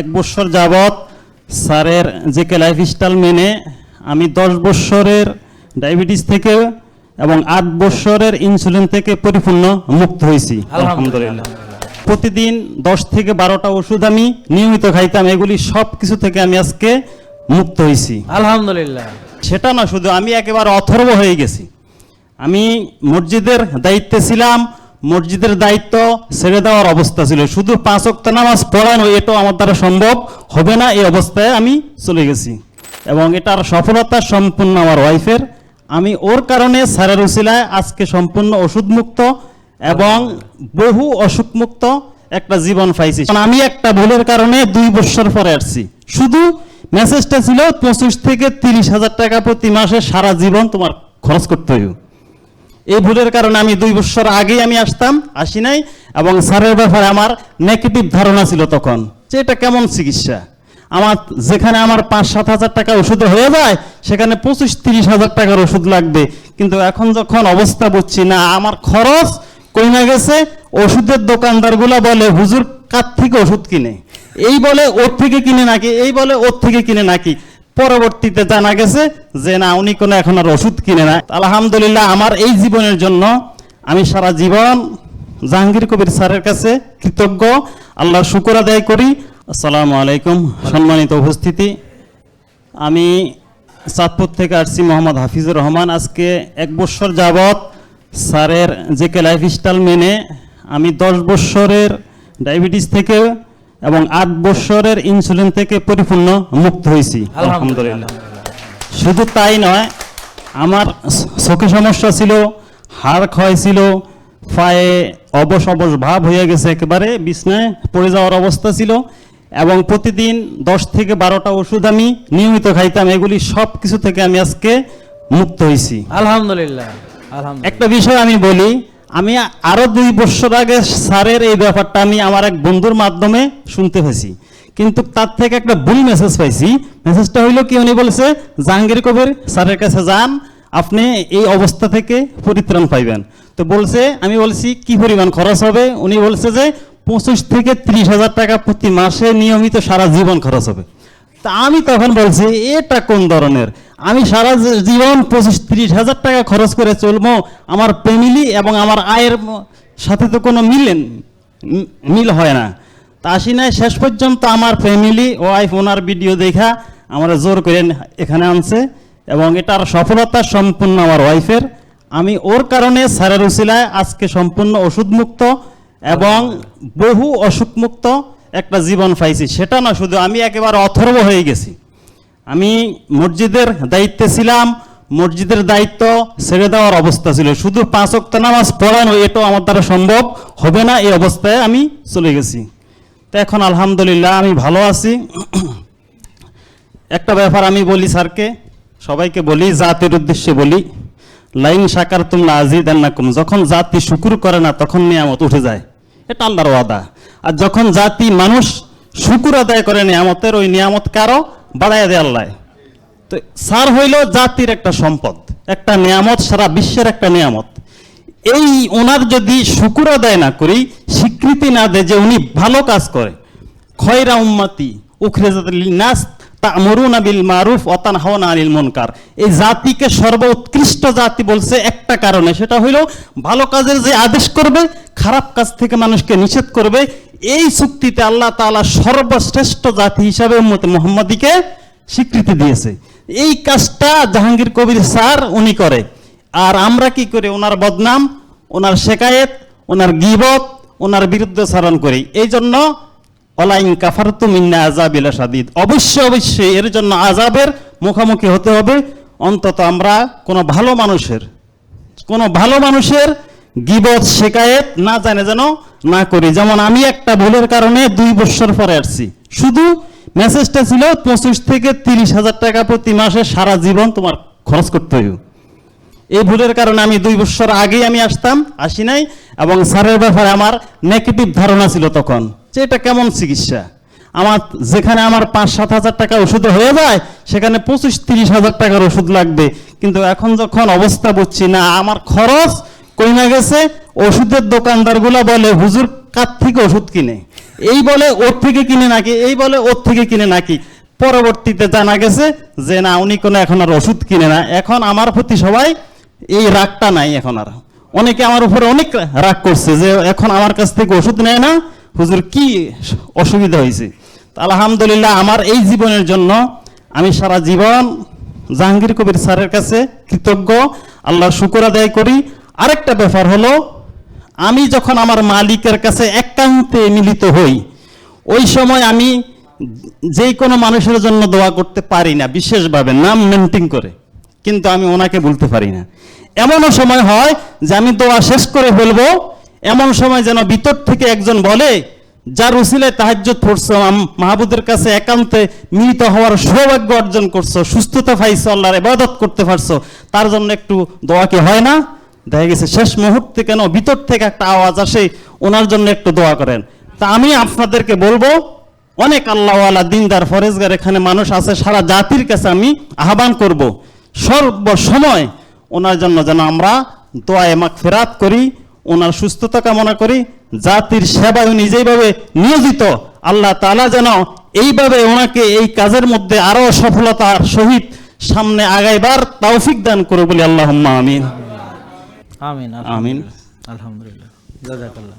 এক বছর যাবৎ স্যারের যে কে লাইফস্টাইল মেনে আমি দশ বছরের ডায়াবেটিস থেকে এবং আট বছরের ইনসুলিন থেকে পরিপূর্ণ মুক্ত হয়েছি। আলহামদুলিল্লাহ। প্রতিদিন দশ থেকে বারোটা ওষুধ আমি নিয়মিত খাইতাম এগুলি সব কিছু থেকে আমি আজকে মুক্ত হয়েছি। আলহামদুলিল্লাহ। সেটা না শুধু আমি একেবারে অথর্ব হয়ে গেছি। আমি মসজিদের দায়িত্বে ছিলাম মসজিদের দায়িত্ব ছেড়ে দেওয়ার অবস্থা ছিল। শুধু পাঁচ অক্ত নামাজ পড়ানো, এটাও আমার দ্বারা সম্ভব হবে না। এই অবস্থায় আমি চলে গেছি এবং এটার সফলতা সম্পূর্ণ আমার ওয়াইফের। আমি ওর কারণে স্যারের উসিলায় আজকে সম্পূর্ণ ওষুধ মুক্ত এবং বহু অসুখ মুক্ত একটা জীবন পাইছি। আমি একটা ভুলের কারণে দুই বছর পরে আসছি। শুধু মেসেজটা ছিল পঁচিশ থেকে তিরিশ হাজার টাকা প্রতি মাসে সারা জীবন তোমার খরচ করতে হইব। এই ভুলের কারণে আমি দুই বছর আগেই আমি আসতাম, আসি নাই, এবং স্যারের ব্যাপারে আমার নেগেটিভ ধারণা ছিল তখন যে এটা কেমন চিকিৎসা? আমার যেখানে আমার পাঁচ সাত হাজার টাকা ওষুধ হয়ে যায়, সেখানে পঁচিশ তিরিশ হাজার টাকার ওষুধ লাগবে। কিন্তু এখন যখন অবস্থা বুঝছি না, আমার খরচ কমে গেছে, ওষুধের দোকানদারগুলো বলে, হুজুর, কার থেকে ওষুধ কিনে? এই বলে, ওর থেকে কিনে নাকি? এই বলে, ওর থেকে কিনে নাকি? পরবর্তীতে জানা গেছে যে না, উনি কোনো এখন আর ওষুধ কিনে না। আলহামদুলিল্লাহ আমার এই জীবনের জন্য আমি সারা জীবন জাহাঙ্গীর কবির স্যারের কাছে কৃতজ্ঞ। আল্লাহ শুকর আদায় করি। আসসালামু আলাইকুম। সম্মানিত উপস্থিতি। আমি চাঁদপুর থেকে আসছি মোহাম্মদ হাফিজুর রহমান। আজকে এক বছর যাবৎ স্যারের যে কে লাইফস্টাইল মেনে আমি দশ বছরের ডায়াবেটিস থেকে এবং আট বছরের ইনসুলিন থেকে পরিপূর্ণ মুক্ত হয়েছি। আলহামদুলিল্লাহ। শুধু তাই নয় আমার চোখে সমস্যা ছিল হাড় ক্ষয় ছিল পায়ে অবশ অবশ ভাব হয়ে গেছে একেবারে বিছনায় পড়ে যাওয়ার অবস্থা ছিল এবং প্রতিদিন দশ থেকে বারোটা ওষুধ আমি নিয়মিত খাইতাম এগুলি সব কিছু থেকে আমি আজকে মুক্ত হয়েছি। আলহামদুলিল্লাহ আলহামদুলিল্লাহ। একটা বিষয় আমি বলি আমি আরও দুই বছর আগে স্যারের এই ব্যাপারটা আমি আমার এক বন্ধুর মাধ্যমে শুনতে পেয়েছি। কিন্তু তার থেকে একটা ভুল মেসেজ পাইছি। মেসেজটা হইল কি, উনি বলছে, জাহাঙ্গীর কবির, স্যারের কাছে যান, আপনি এই অবস্থা থেকে পরিত্রাণ পাইবেন। তো বলছে, আমি বলছি, কি পরিমাণ খরচ হবে? উনি বলছে যে, পঁচিশ থেকে ত্রিশ হাজার টাকা প্রতি মাসে নিয়মিত সারা জীবন খরচ হবে। তা আমি তখন বলছি, এটা কোন ধরনের? আমি সারা জীবন পঁচিশ ত্রিশ হাজার টাকা খরচ করে চলবো, আমার ফ্যামিলি এবং আমার আয়ের সাথে তো কোনো মিলেন মিল হয় না। তা আসি নাই, শেষ পর্যন্ত আমার ফ্যামিলি ওয়াইফ ওনার ভিডিও দেখা, আমার জোর করে এখানে আনছে এবং এটার সফলতা সম্পূর্ণ আমার ওয়াইফের আমি ওর কারণে স্যারের উসিলায় আজকে সম্পূর্ণ ওষুধ মুক্ত এবং বহু অসুখ মুক্ত একটা জীবন পাইছি, সেটা না, শুধু আমি একেবারে অথর্ব হয়ে গেছি। আমি মসজিদের দায়িত্বে ছিলাম, মসজিদের দায়িত্ব ছেড়ে দেওয়ার অবস্থা ছিল। শুধু পাঁচ অক্ত নামাজ পড়ানো, এটাও আমার দ্বারা সম্ভব হবে না, এই অবস্থায় আমি চলে গেছি। তো এখন আলহামদুলিল্লাহ আমি ভালো আছি। একটা ব্যাপার আমি বলি স্যারকে, সবাইকে বলি, জাতির উদ্দেশ্যে বলি, লাইন সাকার তোমরা আজি দেন না কম যখন জাতি শুকুর করে না, তখন নিয়ামত উঠে যায়। এটা আল্লাহর ওয়াদা। আর যখন জাতি মানুষ শুকুর আদায় করে নিয়ামতের, ওই নিয়ামত কারও? বাড়াইয়া দেয় আল্লাহ। তো সার হইল জাতির একটা সম্পদ, একটা নিয়ামত, সারা বিশ্বের একটা নিয়ামত। এই ওনার যদি শুকুর আদায় না করি, স্বীকৃতি না দেয় যে উনি ভালো কাজ করে, খয়রা উম্মাতি উখরে লিনাস এই জাতিকে সর্বোৎকৃষ্ট জাতি বলছে একটা কারণে, সেটা হইল ভালো কাজের যে আদেশ করবে, খারাপ কাজ থেকে মানুষকে নিষেধ করবে, এই চুক্তিতে আল্লাহ তাআলা সর্বশ্রেষ্ঠ জাতি হিসাবে মুহাম্মাদিকে স্বীকৃতি দিয়েছে। এই কাজটা জাহাঙ্গীর কবির স্যার উনি করে। আর আমরা কি করি? ওনার বদনাম, ওনার শেকায়েত, ওনার গিবত, ওনার বিরুদ্ধে চারণ করি। এই জন্য অলাইন কাফারতু মিন্না আজাবিলা সাদিদ অবশ্যই অবশ্যই এর জন্য আজাবের মুখোমুখি হতে হবে। অন্তত আমরা কোনো ভালো মানুষের, কোনো ভালো মানুষের গিবত, শেকায়েত না জানে যেন না করি। যেমন আমি একটা ভুলের কারণে দুই বছর পরে আসছি। শুধু মেসেজটা ছিল পঁচিশ থেকে তিরিশ হাজার টাকা প্রতি মাসে সারা জীবন তোমার খরচ করতে হইব। এই ভুলের কারণে আমি দুই বছর আগেই আমি আসতাম, আসি নাই, এবং স্যারের ব্যাপারে আমার নেগেটিভ ধারণা ছিল তখন। যে এটা কেমন চিকিৎসা? আমার যেখানে আমার পাঁচ সাত হাজার টাকা ওষুধ হয়ে যায়, সেখানে পঁচিশ তিরিশ হাজার টাকার ওষুধ লাগবে। কিন্তু এখন যখন অবস্থা বুঝছি, না, আমার খরচ কমে গেছে, ওষুধের দোকানদারগুলো বলে, হুজুর, কার থেকে ওষুধ কিনে? এই বলে, ওর থেকে কিনে নাকি? এই বলে, ওর থেকে কিনে নাকি? পরবর্তীতে জানা গেছে যে, না, উনি কোনো এখন আর ওষুধ কিনে না। এখন আমার প্রতি সবাই এই রাগটা নাই এখন আর। অনেকে আমার উপরে অনেক রাগ করছে যে, এখন আমার কাছ থেকে ওষুধ নেয় না হুজুর, কি অসুবিধা হয়েছে? তা আলহামদুলিল্লাহ, আমার এই জীবনের জন্য আমি সারা জীবন জাহাঙ্গীর কবির স্যারের কাছে কৃতজ্ঞ। আল্লাহর শুকর আদায় করি। আরেকটা ব্যাপার হলো, আমি যখন আমার মালিকের কাছে একান্তে মিলিত হই, ওই সময় আমি যে কোনো মানুষের জন্য দোয়া করতে পারি না, বিশেষভাবে নাম মেনটেন করে। কিন্তু আমি ওনাকে বলতে পারি না। এমনও সময় হয় যে আমি দোয়া শেষ করে ফেলব এমন সময় যেন ভিতর থেকে একজন বলে, যার উসিলে তাহাজ্জুদ পড়ছো মাহবুদের কাছে একান্তে মিলিত হওয়ার সৌভাগ্য অর্জন করছ, সুস্থতা পাইছো, আল্লাহর ইবাদত করতে পারছ, তার জন্য একটু দোয়া কি হয় না? দেখা গেছে, শেষ মুহূর্তে কেন ভিতর থেকে একটা আওয়াজ আসে, ওনার জন্য একটু দোয়া করেন। তা আমি আপনাদেরকে বলব, অনেক আল্লাহওয়ালা দিনদার, ফরেজগার, এখানে মানুষ আছে, সারা জাতির কাছে আমি আহ্বান করব সর্ব সময় ওনার জন্য যেন আমরা দোয়ায় মাক ফেরাত করি ওনার সুস্থতা কামনা করি জাতির সেবায় উনি যেইভাবে নিয়োজিত আল্লাহ তালা যেন এইভাবে ওনাকে এই কাজের মধ্যে আরও সফলতার সহিত সামনে আগাইবার তৌফিক দান করে বলি আল্লাহ আমিন। আমিন আমিন। আলহামদুলিল্লাহ। জাজাকাল্লাহ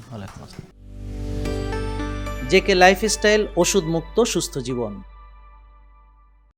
জেকে লাইফস্টাইল ওষুধ মুক্ত সুস্থ জীবন।